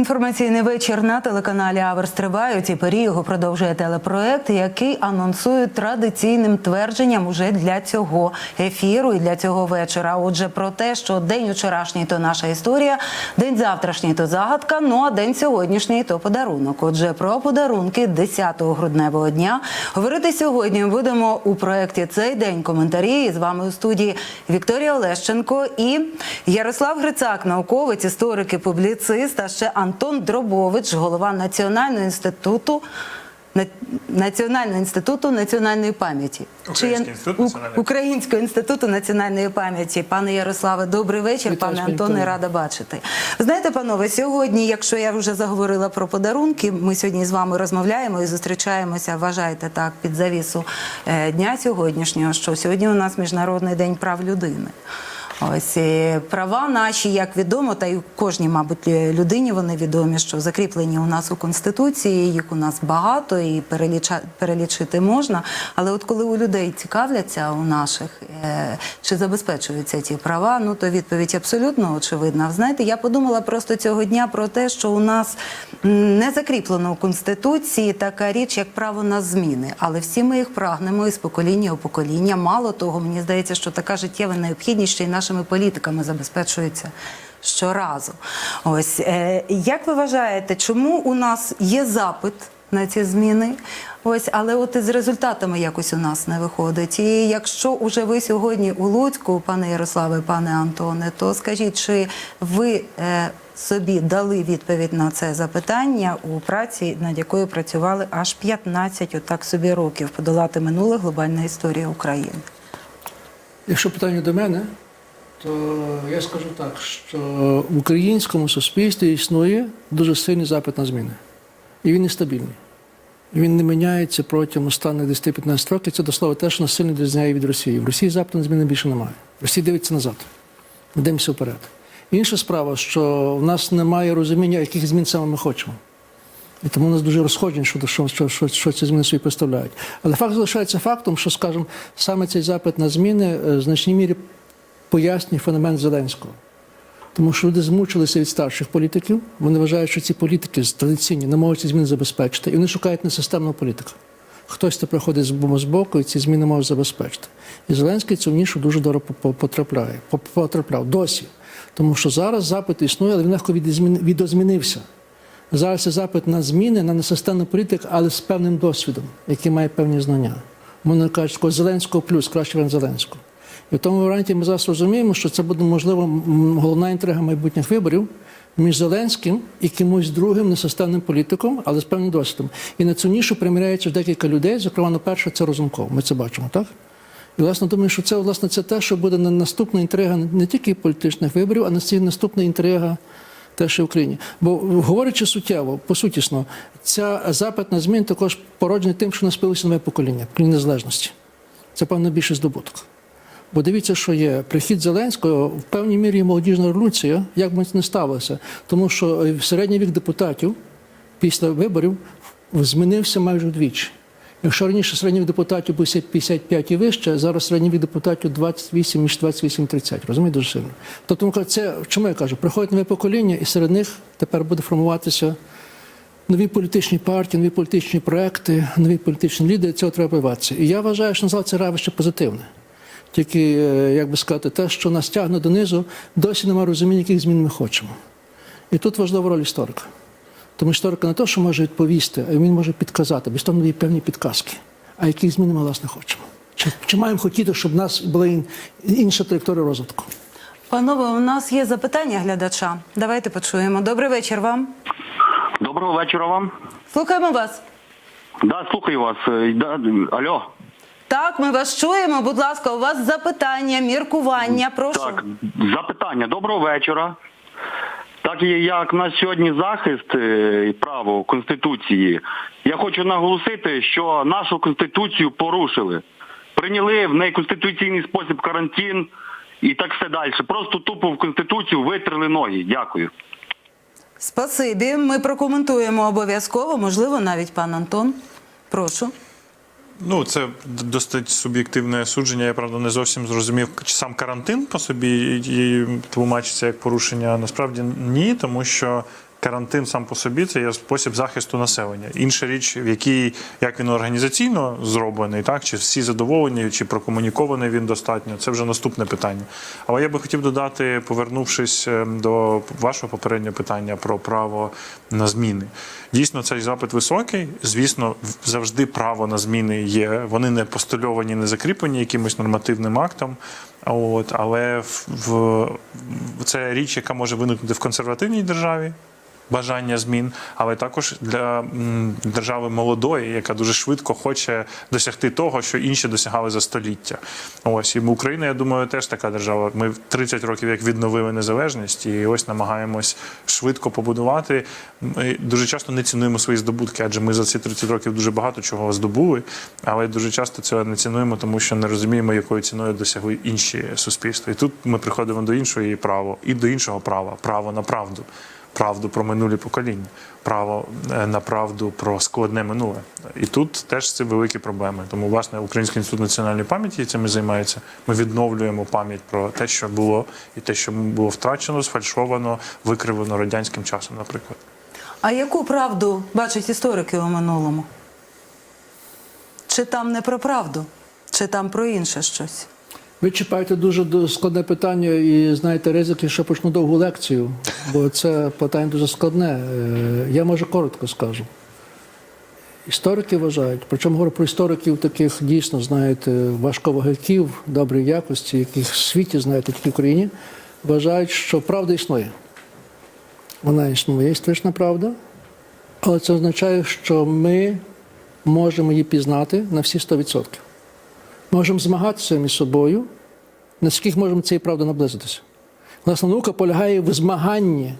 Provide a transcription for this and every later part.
Інформаційний вечір на телеканалі Аверс тривають і пері його продовжує телепроект, який анонсує традиційним твердженням уже для цього ефіру і для цього вечора. Отже, про те, що день вчорашній то наша історія, день завтрашній то загадка. Ну а день сьогоднішній то подарунок. Отже, про подарунки 10 грудневого дня говорити сьогодні будемо у проєкті цей день. Коментарі і з вами у студії Вікторія Олещенко і Ярослав Грицак, науковець, історик і публіцист, а ще Антон Дробович, голова Національного інституту. Національного інституту національної пам'яті Український інститут національної Українського інституту національної пам'яті. Пане Ярославе, добрий вечір. Вітаю, Пане Антоне, рада бачити. Знаєте, панове, сьогодні, якщо я вже заговорила про подарунки, ми сьогодні з вами розмовляємо і зустрічаємося. Вважайте так під завісу е, дня сьогоднішнього, що сьогодні у нас міжнародний день прав людини. Ось права наші, як відомо, та й кожній, мабуть, людині вони відомі, що закріплені у нас у конституції. Їх у нас багато і переліча, перелічити можна. Але от коли у людей цікавляться у наших, е, чи забезпечуються ті права, ну то відповідь абсолютно очевидна. Знаєте, я подумала просто цього дня про те, що у нас не закріплено у конституції така річ, як право на зміни. Але всі ми їх прагнемо із покоління у покоління. Мало того, мені здається, що така життєва необхідність ще й нашими політиками забезпечується. Щоразу, ось е, як ви вважаєте, чому у нас є запит на ці зміни? Ось, але от із результатами якось у нас не виходить. І якщо уже ви сьогодні у Луцьку, пане Ярославе, пане Антоне, то скажіть, чи ви е, собі дали відповідь на це запитання у праці, над якою працювали аж 15 отак собі років подолати минуле глобальна історія України? Якщо питання до мене, то я скажу так, що в українському суспільстві існує дуже сильний запит на зміни. І він нестабільний. Він не міняється протягом останніх 10-15 років. Це до слова те, що нас сильно відрізняє від Росії. В Росії запиту на зміни більше немає. Росія дивиться назад. Ми дивимося вперед. Інша справа, що в нас немає розуміння, яких змін саме ми хочемо. І тому у нас дуже розходжені щодо що, що, що, що ці зміни собі представляють. Але факт залишається фактом, що, скажімо, саме цей запит на зміни е, в значній мірі пояснює феномен Зеленського. Тому що люди змучилися від старших політиків. Вони вважають, що ці політики традиційні не можуть ці зміни забезпечити, і вони шукають несистемного політика. Хтось то приходить з боку і ці зміни може забезпечити. І Зеленський цю нішу дуже дорого по- по- потрапляє, потрапляв досі. Тому що зараз запит існує, але він легко відозмінився. Зараз це запит на зміни, на несистемну політику, але з певним досвідом, який має певні знання. Вони кажуть, такого Зеленського плюс, краще варіант Зеленського. І в тому варіанті ми зараз розуміємо, що це буде, можливо, головна інтрига майбутніх виборів між Зеленським і кимось другим несистемним політиком, але з певним досвідом. І на цю нішу приміряється декілька людей, зокрема, на перше, це Розумков. Ми це бачимо, так? І власне думаю, що це власне це те, що буде наступна інтрига не тільки політичних виборів, а наступна інтрига теж і в Україні. Бо говорячи суттєво, по сутісно, ця запит на змін також породжений тим, що наспилося нове покоління, покоління незалежності. Це певно більший здобуток. Бо дивіться, що є прихід Зеленського в певній мірі молодіжна революція, як би не ставилося, тому що е, середній вік депутатів після виборів змінився майже вдвічі. Якщо раніше середній вік депутатів був 55 і вище, зараз середній вік депутатів 28 між 28 і 30. Розумієте, дуже сильно. Тобто, ми це чому я кажу? Приходить нове покоління, і серед них тепер буде формуватися нові політичні партії, нові політичні проекти, нові політичні лідери. Цього треба боятися. І я вважаю, що назвати це явище позитивне. Тільки, е, як би сказати, те, що нас тягне донизу, досі немає розуміння, яких змін ми хочемо. І тут важлива роль історика. Тому історика не те, що може відповісти, а він може підказати, без того нові певні підказки. А яких змін ми власне хочемо? Чи, чи маємо хотіти, щоб в нас була інша траєкторія розвитку? Панове, у нас є запитання глядача. Давайте почуємо. Добрий вечір вам. Доброго вечора вам. Слухаємо вас. Да, слухаю вас. Е, Да, алло. Так, ми вас чуємо. Будь ласка, у вас запитання, міркування. Прошу. Так, запитання. Доброго вечора. Так як на сьогодні захист е, і право Конституції, я хочу наголосити, що нашу Конституцію порушили. Прийняли в неконституційний спосіб карантин і так все далі. Просто тупо в Конституцію витрили ноги. Дякую. Спасибі. Ми прокоментуємо обов'язково. Можливо, навіть пан Антон. Прошу. Ну, це досить суб'єктивне судження. Я правда не зовсім зрозумів, чи сам карантин по собі тлумачиться як порушення. Насправді ні, тому що карантин сам по собі це є спосіб захисту населення. Інша річ, в якій як він організаційно зроблений, так чи всі задоволені, чи прокомунікований він достатньо, це вже наступне питання. Але я би хотів додати, повернувшись е, до вашого попереднього питання про право на зміни. Дійсно, цей запит високий. Звісно, завжди право на зміни є. Вони не постульовані, не закріплені якимось нормативним актом. От, але в, в- це річ, яка може виникнути в консервативній державі. Бажання змін, але також для держави молодої, яка дуже швидко хоче досягти того, що інші досягали за століття. Ось і Україна, я думаю, теж така держава. Ми в 30 років як відновили незалежність, і ось намагаємось швидко побудувати. Ми дуже часто не цінуємо свої здобутки, адже ми за ці 30 років дуже багато чого здобули, але дуже часто цього не цінуємо, тому що не розуміємо, якою ціною досягли інші суспільства. І тут ми приходимо до іншої права і до іншого права право на правду. Правду про минулі покоління, право е, на правду про складне минуле. І тут теж це великі проблеми. Тому, власне, Український інститут національної пам'яті цим і займається. Ми відновлюємо пам'ять про те, що було, і те, що було втрачено, сфальшовано, викривлено радянським часом, наприклад. А яку правду бачать історики у минулому? Чи там не про правду, чи там про інше щось? Ви чіпаєте дуже складне питання і знаєте ризики, що почну довгу лекцію, бо це питання дуже складне. Е, Я може коротко скажу. Історики вважають, причому говорю про істориків таких дійсно, знаєте, важковагаків, доброї якості, яких в світі знаєте, тільки в Україні, вважають, що правда існує. Вона існує, історична правда, але це означає, що ми можемо її пізнати на всі 100%. Можемо змагатися між собою, наскільки можемо цієї правди наблизитися. Власне, наука полягає в змаганні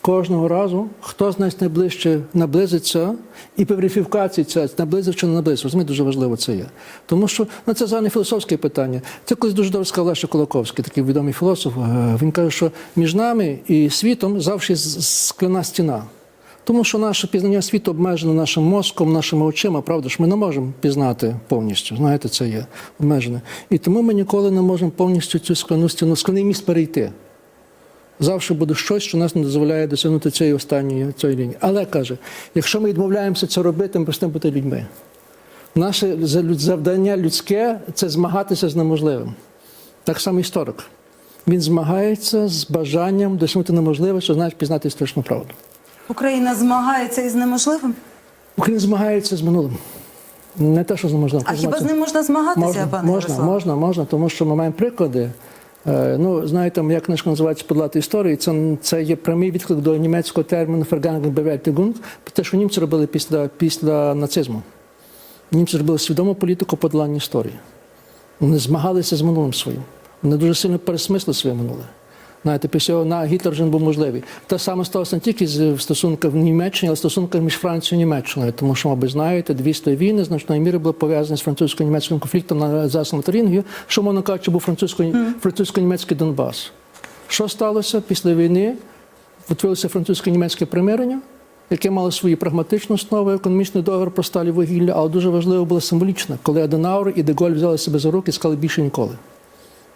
кожного разу, хто з нас найближче наблизиться, і верифікації це наблизив чи не наблизив. Розумієте, дуже важливо це є. Тому що ну, це загальне філософське питання. Це колись дуже добре сказав Леша Колаковський, такий відомий філософ. Е, Він каже, що між нами і світом завжди скляна стіна. Тому що наше пізнання світу обмежено нашим мозком, нашими очима, правда ж, ми не можемо пізнати повністю. Знаєте, це є обмежене. І тому ми ніколи не можемо повністю цю скляну стіну, скляний міст перейти. Завжди буде щось, що нас не дозволяє досягнути цієї останньої цієї лінії. Але каже, якщо ми відмовляємося це робити, ми перестаємо бути людьми. Наше завдання людське це змагатися з неможливим. Так само історик. Він змагається з бажанням досягнути неможливе, що значить пізнати історичну правду. Україна змагається із неможливим? Україна змагається з минулим. Не те, що з неможливим. А хіба з ним можна змагатися, можна, пане можна, Ярославе? можна, можна, тому що ми маємо приклади. Е, Ну, знаєте, як книжка називається «Подолати історію. Це, це є прямий відклик до німецького терміну «Vergangenheit те, що німці робили після, після нацизму. Німці зробили свідому політику подолання історії. Вони змагалися з минулим своїм. Вони дуже сильно пересмисли своє минуле. Знаєте, після цього на Гітлер вже не був можливий. Те саме сталося не тільки з в стосунках в Німеччині, але в стосунках між Францією і Німеччиною. Тому що, мабуть, знаєте, дві війни значної міри були пов'язані з французько-німецьким конфліктом на Засному Тарінгію, що, мовно кажучи, був французько- французько-німецький Донбас. Що сталося після війни? Утворилося французько-німецьке примирення, яке мало свої прагматичні основи, економічний договір про сталі вугілля, але дуже важливо було символічне, коли Аденаур і Деголь взяли себе за руки і сказали більше ніколи.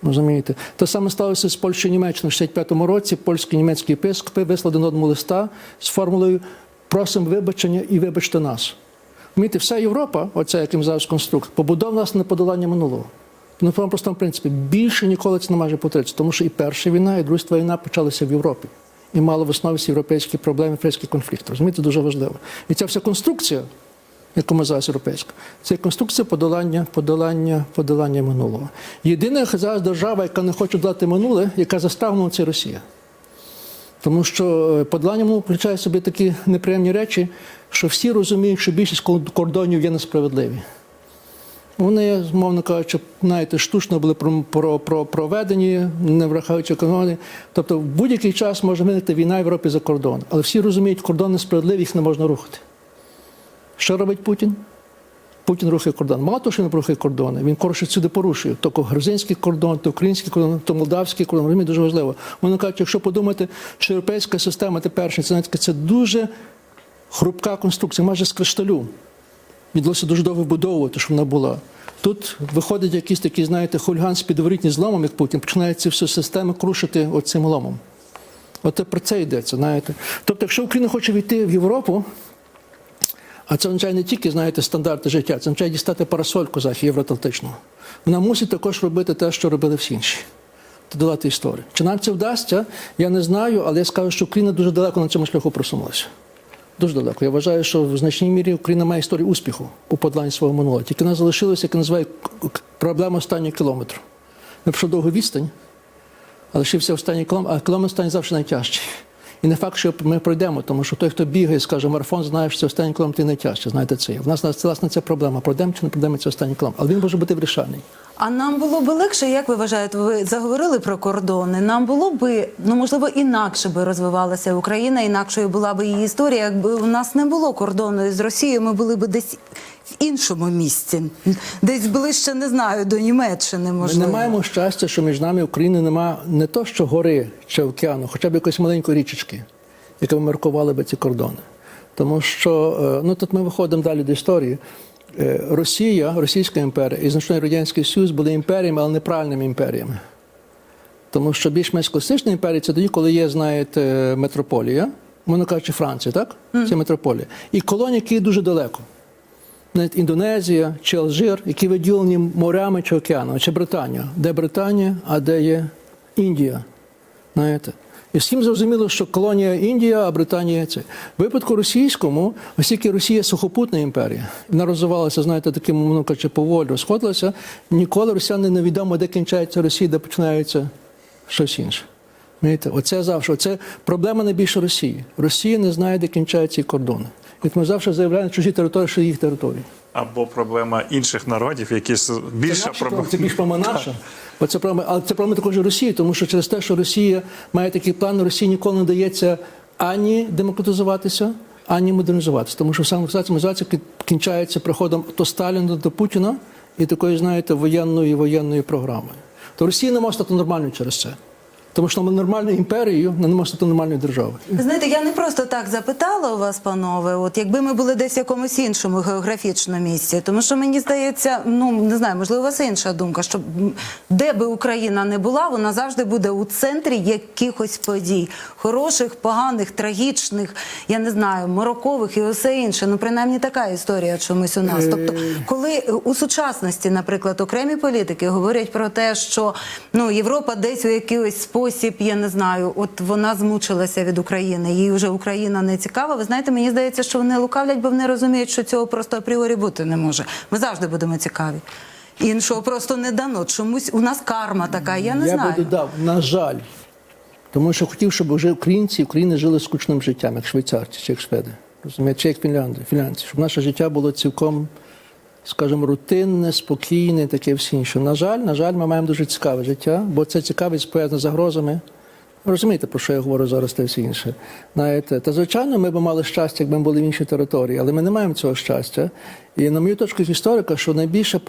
Розумієте? Те саме сталося з Польщею Німеччиною в 65-му році. Польські німецькі єпископи вислали один одному листа з формулою просимо вибачення і вибачте нас. Розумієте, вся Європа, оця яким зараз конструкт, побудована на подолання минулого. На тому простому принципі більше ніколи це не може повторитися, тому що і перша війна, і друга війна почалися в Європі. І мало в основі європейські проблеми, європейські конфлікти. Розумієте, дуже важливо. І ця вся конструкція, яку ми зараз європейська, це конструкція подолання, подолання, подолання минулого. Єдина зараз держава, яка не хоче дати минуле, яка заставлена, це Росія. Тому що е, подолання минулого включає в собі такі неприємні речі, що всі розуміють, що більшість кордонів є несправедливі. Вони, мовно кажучи, знаєте, штучно були про, про, про, проведені, не враховуючи економії. Тобто в будь-який час може виникти війна в Європі за кордон. Але всі розуміють, кордон несправедливий, їх не можна рухати. Що робить Путін? Путін рухає кордон. Мало того, що він рухає кордони, він коротше сюди порушує. То грузинський кордон, то український кордон, то молдавський кордон. Розумієте, дуже важливо. Вони кажуть, якщо подумати, що європейська система теперішня, це, це дуже хрупка конструкція, майже з кришталю. Відбулося дуже довго вбудовувати, щоб вона була. Тут виходить якийсь такий, знаєте, хульган з підворітні зломом, як Путін, починає цю всю систему крушити оцим ломом. От про це йдеться, знаєте. Тобто, якщо Україна хоче війти в Європу, а це означає не тільки, знаєте, стандарти життя, це означає дістати парасольку захід євроатлантичного. Вона мусить також робити те, що робили всі інші. Додати історію. Чи нам це вдасться, я не знаю, але я скажу, що Україна дуже далеко на цьому шляху просунулася. Дуже далеко. Я вважаю, що в значній мірі Україна має історію успіху у подоланні свого минулого. Тільки вона залишилася, як к- проблема останнього кілометру. Ми пройшли довгу відстань, а лишився останній кілометр, а кілометр останній завжди найтяжчий. І не факт, що ми пройдемо, тому що той, хто бігає, скаже, марафон, знає, що це останній кілометр і найтяжче. Знаєте це. є. В нас власне ця проблема. Пройдемо чи не пройдемо цей останній кілометр. Але він може бути вирішальний. А нам було би легше, як ви вважаєте, ви заговорили про кордони. Нам було би, ну можливо, інакше би розвивалася Україна, інакшою була би її історія. Якби у нас не було кордону з Росією, ми були б десь в іншому місці, десь ближче, не знаю, до Німеччини. Ми не маємо щастя, що між нами і Україною нема не то, що гори чи океану, хоча б якоїсь маленької річечки, яка б маркувала би ці кордони. Тому що е, ну тут ми виходимо далі до історії. Е, Росія, Російська імперія і значний Радянський Союз були імперіями, але неправильними імперіями. Тому що більш-менш класична імперія це тоді, коли є, знаєте, метрополія, мовно кажучи, Франція, так? Це метрополія. І колонії, які дуже далеко. Навіть Індонезія чи Алжир, які виділені морями чи океаном, чи Британія. Де Британія, а де є Індія. Знаєте? І всім зрозуміло, що колонія Індія, а Британія це. В випадку російському, оскільки Росія сухопутна імперія, вона розвивалася, знаєте, таким, ну, каче, поволі розходилася, ніколи росіяни не відомо, де кінчається Росія, де починається щось інше. Оце завжди, оце проблема найбільше Росії. Росія не знає, де кінчаються кордони. І ми завжди заявляємо чужі території, що їх території. Або проблема інших народів, які більша Це, проблема. це більш проблема наша. Бо це проблема, але це проблема також Росії, тому що через те, що Росія має такий план, Росії ніколи не дається ані демократизуватися, ані модернізуватися. Тому що саме модернізація кінчається приходом то Сталіна до Путіна і такої, знаєте, воєнної воєнної програми. То Росія не може стати нормальною через це. Тому що вона нормальною імперією не може стати нормальною державою. Знаєте, я не просто так запитала у вас, панове. От якби ми були десь в якомусь іншому географічному місці, тому що мені здається, ну не знаю, можливо, у вас інша думка, що де би Україна не була, вона завжди буде у центрі якихось подій, хороших, поганих, трагічних, я не знаю, морокових і усе інше. Ну, принаймні така історія чомусь у нас. Тобто, коли у сучасності, наприклад, окремі політики говорять про те, що ну Європа десь у якийсь спосіб, я не знаю, от вона змучилася від України, їй вже Україна не цікава. Ви знаєте, мені здається, що вони лукавлять, бо вони розуміють, що цього просто апріорі бути не може. Ми завжди будемо цікаві. Іншого просто не дано. Чомусь у нас карма така. Я не я знаю. би додав, на жаль. Тому що хотів, щоб вже українці України жили скучним життям, як швейцарці, чи як шведи, розумієте, чи як фінляndi, фінлянці, щоб наше життя було цілком, скажімо, рутинне, спокійне, таке всі інше. На жаль, на жаль, ми маємо дуже цікаве життя, бо це цікавість пов'язана з загрозами. Розумієте, про що я говорю зараз та всі інше. Знаєте, та звичайно, ми б мали щастя, якби ми були в іншій території, але ми не маємо цього щастя. І на мою точку історика, що найбільше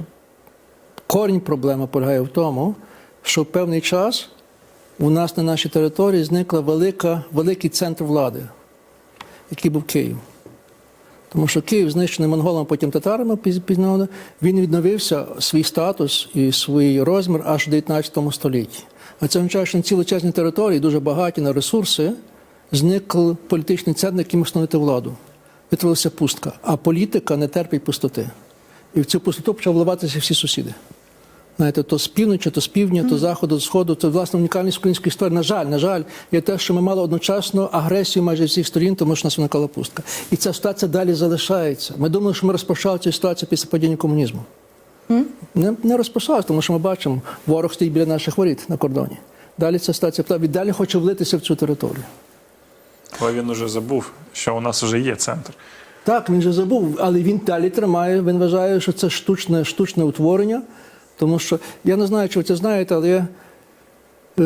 корінь проблеми полягає в тому, що в певний час у нас на нашій території зникла велика, великий центр влади, який був Київ. Тому що Київ знищений монголами, потім татарами піз- пізно, він відновився свій статус і свій розмір аж в 19 столітті. А це означає, що на величезній території, дуже багаті на ресурси, зникли політичний центр, який міг встановити владу. Витворилася пустка. А політика не терпить пустоти. І в цю пустоту почали вливатися всі сусіди. Знаєте, то з півночі, то з півдня, то з заходу, з сходу. Це власне унікальність української історії. На жаль, на жаль, є те, що ми мали одночасно агресію майже всіх сторін, тому що нас виникала пустка. І ця ситуація далі залишається. Ми думали, що ми розпочали цю ситуацію після падіння комунізму. Не, не розпочалося, тому що ми бачимо, ворог стоїть біля наших воріт на кордоні. Далі ця ситуація він далі хоче влитися в цю територію. Але він уже забув, що у нас вже є центр. Так, він же забув, але він далі тримає. Він вважає, що це штучне, штучне утворення. Тому що я не знаю, чи ви це знаєте, але є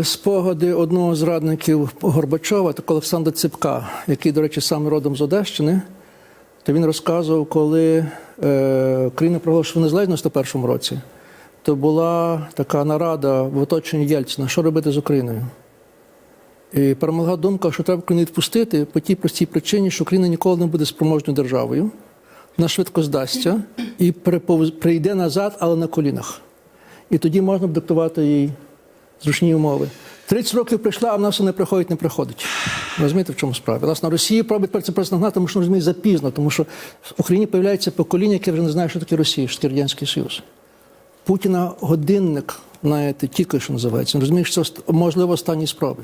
спогади одного з радників Горбачова, так Олександра Ципка, який, до речі, сам родом з Одещини. То він розказував, коли е, країна проголошувала незалежність у першому році, то була така нарада в оточенні Єльцина, що робити з Україною. І перемогла думка, що треба Україну відпустити по тій простій причині, що Україна ніколи не буде спроможною державою, вона швидко здасться і прийде назад, але на колінах. І тоді можна б диктувати їй зручні умови. 30 років прийшла, а в нас не приходить, не приходить. Розумієте, в чому справа? Власне, Росія пробить тепер це просто тому що розуміє запізно, тому що в Україні з'являється покоління, яке вже не знає, що таке Росія, що таке Радянський Союз. Путіна годинник, знаєте, тільки що називається. Він розуміє, що це можливо останні спроби.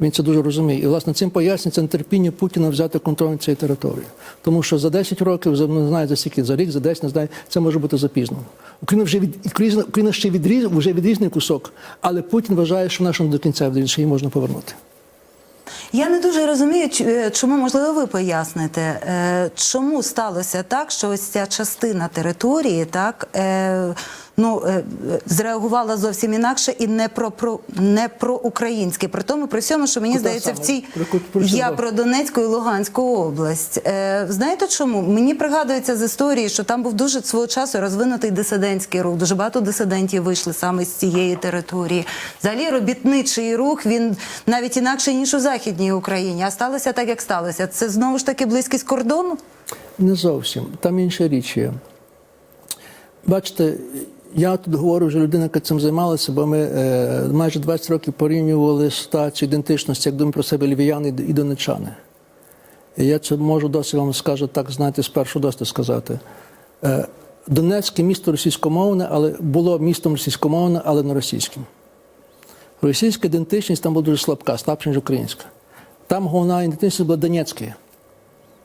Він це дуже розуміє. І, власне, цим пояснюється нетерпіння Путіна взяти контроль над цією територією. Тому що за 10 років, за не знаю за скільки, за рік, за 10, не знаю, це може бути запізно. Україна вже від Україна, Україна ще відріз, вже відрізний кусок, але Путін вважає, що нашому до кінця її можна повернути. Я не дуже розумію, е, чому можливо ви поясните, е, чому сталося так, що ось ця частина території так е, ну е, зреагувала зовсім інакше і не про, про не про українське. При тому при всьому, що мені Куди здається, в цій я про Донецьку і Луганську область. Е, знаєте чому? Мені пригадується з історії, що там був дуже свого часу розвинутий дисидентський рух. Дуже багато дисидентів вийшли саме з цієї території. Взагалі робітничий рух він навіть інакший ніж у західній Україні. А сталося так, як сталося. Це знову ж таки близькість кордону. Не зовсім. Там інша річ є. Бачите, я тут говорю вже людина, яка цим займалася, бо ми е, майже 20 років порівнювали ситуацію ідентичності, як думаю про себе львів'яни і донечани. І я це можу досить вам скажу так, знаєте, спершу досить сказати. Е, Донецьке місто російськомовне, але було містом російськомовне, але не російським. Російська ідентичність там була дуже слабка, слабша, ніж українська. Там головна ідентичність була Донецька.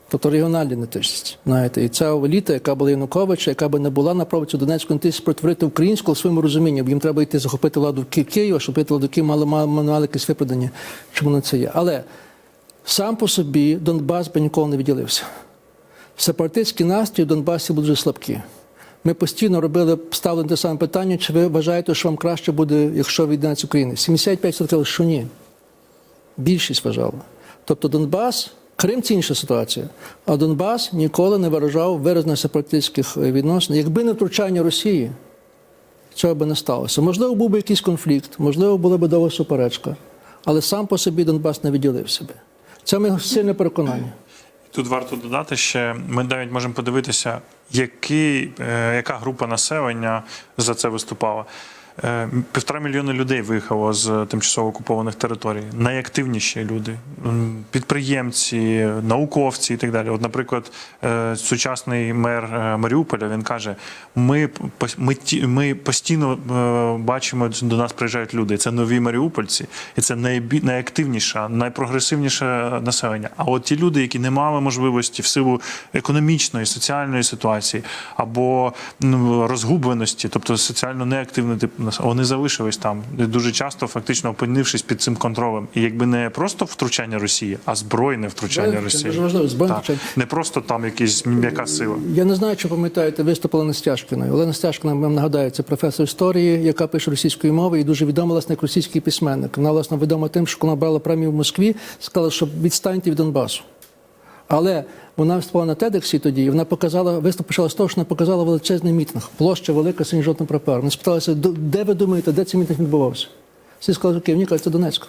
Тобто регіональна ідентичність. Знаєте, і ця еліта, яка була Януковича, яка би не була на проводі Донецьку ідентичність протворити українську в своєму розумінні, бо їм треба йти захопити владу в Києва, щоб владу Києва, мали, мали, мали якесь виправдання, чому на це є. Але сам по собі Донбас би ніколи не відділився. Сепаратистські настрої в Донбасі були дуже слабкі. Ми постійно робили, ставили те саме питання, чи ви вважаєте, що вам краще буде, якщо віддається України? 75% сказали, що ні. Більшість вважала. Тобто Донбас, Крим це інша ситуація. А Донбас ніколи не виражав виразно сепаратистських е, відносин. Якби не втручання Росії, цього би не сталося. Можливо, був би якийсь конфлікт, можливо, була б довга суперечка. Але сам по собі Донбас не відділив себе. Це моє сильне переконання. Тут варто додати ще, ми навіть можемо подивитися, який, е, яка група населення за це виступала. Е, Півтора мільйона людей виїхало з тимчасово окупованих територій. Найактивніші люди, підприємці, науковці і так далі. От, наприклад, е, сучасний мер е, Маріуполя він каже: ми, ми, ми постійно е, бачимо, до нас приїжджають люди. Це нові маріупольці, і це найактивніше, найпрогресивніше населення. А от ті люди, які не мали можливості в силу економічної, соціальної ситуації або ну, розгубленості, тобто соціально неактивний тип вони залишились там дуже часто, фактично опинившись під цим контролем. І якби не просто втручання Росії, а збройне втручання Збройне Росії. дуже важливо, збройне втручання. Не просто там якась м'яка сила. Я не знаю, чи пам'ятаєте виступ Олени Стяжкіної. Олена Стяжкіна, вам нагадаю, це професор історії, яка пише російською мовою і дуже відома власне як російський письменник. Вона власне відома тим, що вона брала премію в Москві, сказала, що відстаньте від Донбасу. Але вона виступала на Тедексі тоді, і вона показала, виступ почала з того, що вона показала величезний мітинг, площа велика синьо жовтим прапором. Вони спиталися, де ви думаєте, де цей мітинг відбувався? Всі сказали, що Київ, ні, кажуть, це Донецьк.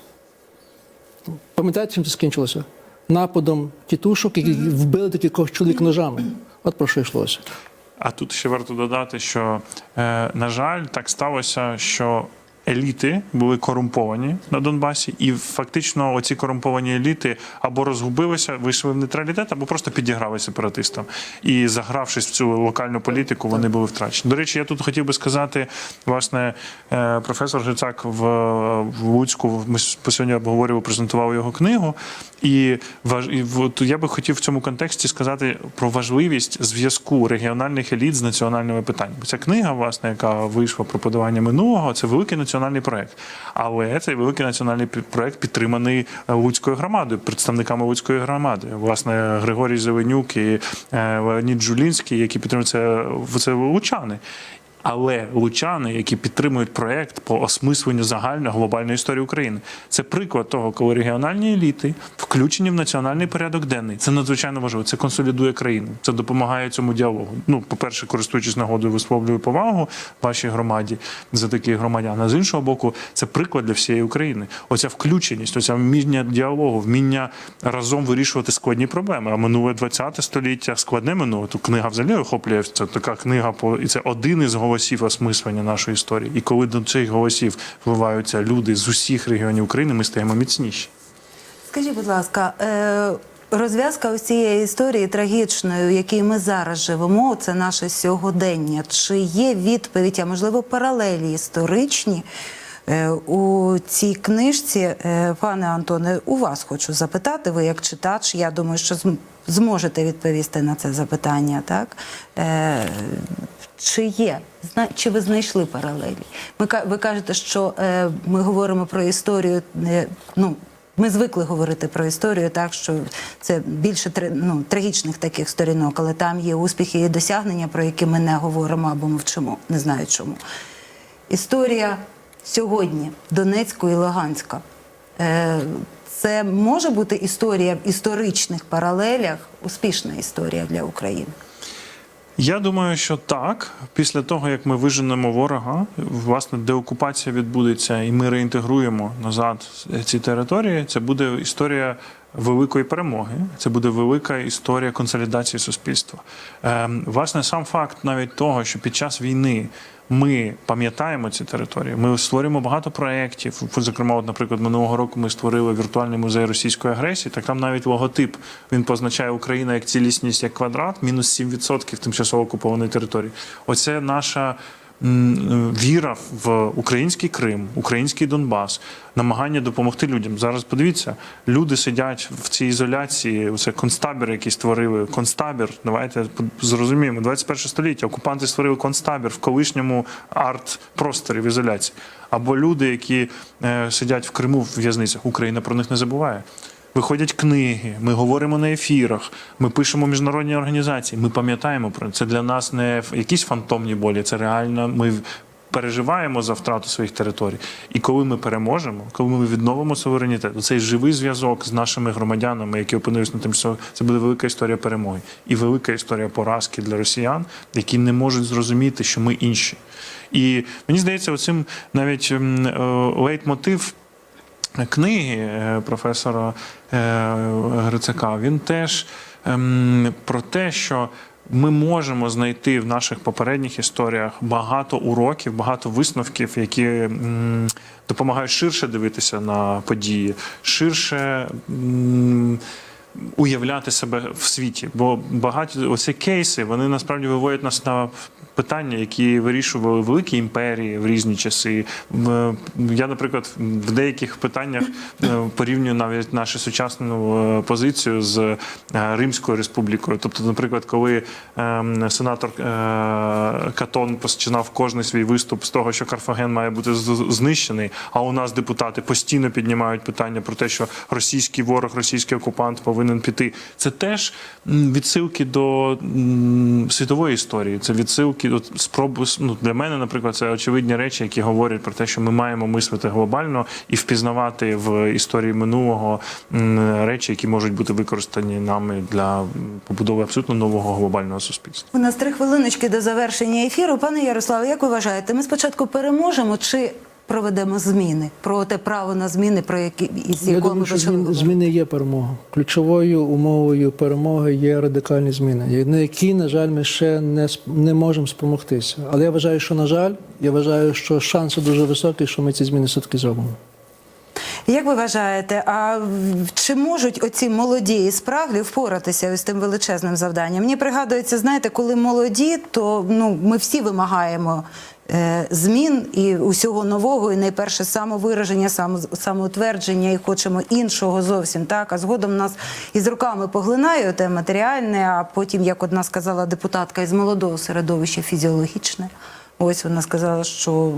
Пам'ятаєте, чим це скінчилося? Нападом тітушок, які вбили таких чоловік ножами. От про що йшлося. А тут ще варто додати, що, е, на жаль, так сталося, що еліти були корумповані на Донбасі, і фактично оці корумповані еліти або розгубилися, вийшли в нейтралітет, або просто підіграли сепаратистам. І загравшись в цю локальну політику, вони були втрачені. До речі, я тут хотів би сказати, власне, е, професор Грицак в, Луцьку. Ми сьогодні обговорювали, презентували його книгу. І, я би хотів в цьому контексті сказати про важливість зв'язку регіональних еліт з національними питаннями. Ця книга, власне, яка вийшла про подавання минулого, це великий національний проект. Але цей великий національний проект підтриманий е, Луцькою громадою, представниками Луцької громади. Власне, Григорій Зеленюк і е, Леонід Жулінський, які підтримуються це лучани. Але лучани, які підтримують проект по осмисленню загальної глобальної історії України, це приклад того, коли регіональні еліти включені в національний порядок денний. Це надзвичайно важливо. Це консолідує країну. Це допомагає цьому діалогу. Ну, по-перше, користуючись нагодою, висловлюю повагу вашій громаді за таких громадян. А з іншого боку, це приклад для всієї України. Оця включеність, оця вміння діалогу, вміння разом вирішувати складні проблеми. А минуле 20 століття складне минуле. Тут книга взагалі охоплює це така книга по і це один із головних голосів осмислення нашої історії. І коли до цих голосів вливаються люди з усіх регіонів України, ми стаємо міцніші. Скажіть, будь ласка, е, розв'язка ось цієї історії трагічної, в якій ми зараз живемо, це наше сьогодення. Чи є відповідь, а можливо паралелі історичні е, у цій книжці? Е, Пане Антоне, у вас хочу запитати, ви як читач, я думаю, що зможете відповісти на це запитання, так? Чи є, чи ви знайшли паралелі? Ми, ви кажете, що е, ми говоримо про історію, е, ну, ми звикли говорити про історію, так що це більше ну, трагічних таких сторінок, але там є успіхи і досягнення, про які ми не говоримо або мовчимо. Не знаю чому. Історія сьогодні Донецьку і Луганська. Е, Це може бути історія в історичних паралелях, успішна історія для України. Я думаю, що так. Після того, як ми виженемо ворога, власне, деокупація відбудеться, і ми реінтегруємо назад ці території. Це буде історія великої перемоги. Це буде велика історія консолідації суспільства. Ем, власне, сам факт навіть того, що під час війни. Ми пам'ятаємо ці території. Ми створюємо багато проєктів. Зокрема, от, наприклад, минулого року ми створили віртуальний музей російської агресії. Так там навіть логотип він позначає Україна як цілісність, як квадрат, мінус 7% тимчасово окупованої території. Оце наша віра в український Крим, український Донбас, намагання допомогти людям. Зараз подивіться, люди сидять в цій ізоляції. Це концтабір, який створили. Концтабір. Давайте зрозуміємо. 21 століття. Окупанти створили концтабір в колишньому арт-просторі в ізоляції. Або люди, які е, сидять в Криму в в'язницях. Україна про них не забуває. Виходять книги, ми говоримо на ефірах, ми пишемо міжнародні організації. Ми пам'ятаємо про це. Для нас не якісь фантомні болі, це реально ми переживаємо за втрату своїх територій. І коли ми переможемо, коли ми відновимо суверенітет, цей живий зв'язок з нашими громадянами, які опинились на тимчасово, це буде велика історія перемоги і велика історія поразки для росіян, які не можуть зрозуміти, що ми інші. І мені здається, оцим навіть е, лейтмотив книги е, професора е, Грицака, він теж ем, про те, що ми можемо знайти в наших попередніх історіях багато уроків, багато висновків, які допомагають ширше дивитися на події, ширше. Уявляти себе в світі, бо багаті оці кейси вони насправді виводять нас на питання, які вирішували великі імперії в різні часи. Я, наприклад, в деяких питаннях е, порівнюю навіть нашу сучасну е, позицію з е, Римською республікою. Тобто, наприклад, коли ем, сенатор Катон починав кожний свій виступ з того, що Карфаген має бути знищений, а у нас депутати постійно піднімають питання про те, що російський ворог, російський окупант повинен піти. Це теж відсилки до світової історії. Це відсилки от, спроби ну, для мене, наприклад, це очевидні речі, які говорять про те, що ми маємо мислити глобально і впізнавати в історії минулого речі, які можуть бути використані нами для побудови абсолютно нового глобального суспільства. У нас три хвилиночки до завершення ефіру. Пане Ярославе, як ви вважаєте, ми спочатку переможемо чи проведемо зміни про те право на зміни, про які із Я якого думаю, ми що зміни, зміни є перемога. Ключовою умовою перемоги є радикальні зміни, на які, на жаль, ми ще не, не можемо спромогтися. Але я вважаю, що на жаль, я вважаю, що шанси дуже високі, що ми ці зміни все-таки зробимо. Як ви вважаєте, а чи можуть оці молоді і спраглі впоратися із тим величезним завданням? Мені пригадується, знаєте, коли молоді, то ну ми всі вимагаємо. Е, Змін і усього нового, і найперше самовираження, самоутвердження, і хочемо іншого зовсім так. А згодом нас із руками поглинає те матеріальне, а потім, як одна сказала депутатка із молодого середовища, фізіологічне. Ось вона сказала, що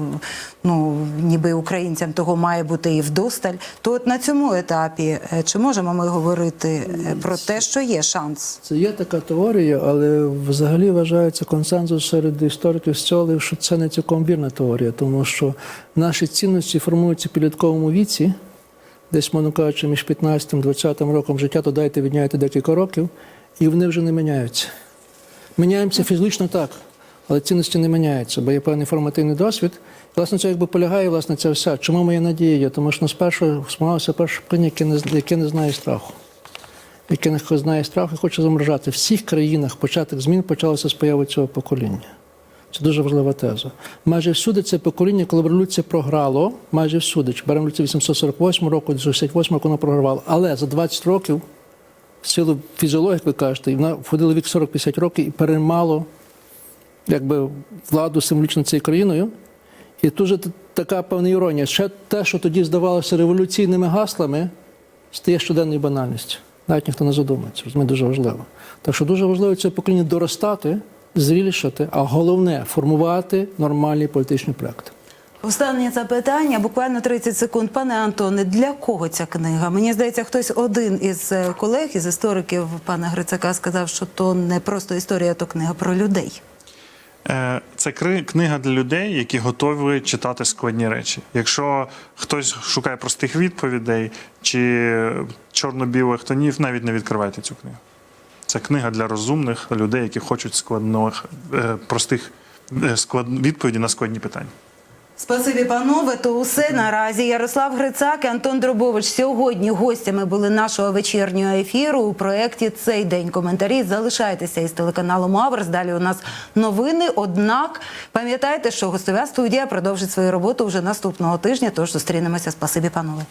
ну ніби українцям того має бути і вдосталь. То от на цьому етапі е, чи можемо ми говорити е, про те, що є шанс? Це є така теорія, але взагалі вважається консенсус серед істориків соціологів, що це не цілком вірна теорія, тому що наші цінності формуються в підлітковому віці, десь, мовно кажучи, між 15-20 роком життя, то дайте відняйте декілька років, і вони вже не міняються. Міняємося фізично так, але цінності не міняються, бо є певний формативний досвід. Власне, це якби полягає власне ця вся. Чому моя надія є? Тому що нас перше сформувався перше покоління, яке не, яке не знає страху яке не знає страху і хоче заморожати. В всіх країнах початок змін почалося з появи цього покоління. Це дуже важлива теза. Майже всюди це покоління, коли революція програло, майже всюди, чи беремо революцію 848 року, 68 року вона програвала. Але за 20 років, в силу фізіології, як ви кажете, вона входила вік 40-50 років і переймало якби, владу символічно цією країною. І тут же така певна іронія. Ще те, що тоді здавалося революційними гаслами, стає щоденною банальністю. Навіть ніхто не задумається. Розумієте, дуже важливо. Так що дуже важливо це покоління доростати, зрілішати, а головне формувати нормальні політичні проекти. Останнє запитання, буквально 30 секунд. Пане Антоне, для кого ця книга? Мені здається, хтось один із е, колег, із істориків пана Грицака сказав, що то не просто історія, то книга про людей. Е, Це книга для людей, які готові читати складні речі. Якщо хтось шукає простих відповідей чи чорно-білих тонів, навіть не відкривайте цю книгу. Це книга для розумних людей, які хочуть складних, е, простих е, відповіді на складні питання. Спасибі, панове. То усе наразі. Ярослав Грицак і Антон Дробович сьогодні гостями були нашого вечірнього ефіру у проєкті Цей день коментарі. Залишайтеся із телеканалом Аверс. Далі у нас новини. Однак пам'ятайте, що гостова студія продовжить свою роботу вже наступного тижня. Тож зустрінемося. Спасибі, панове.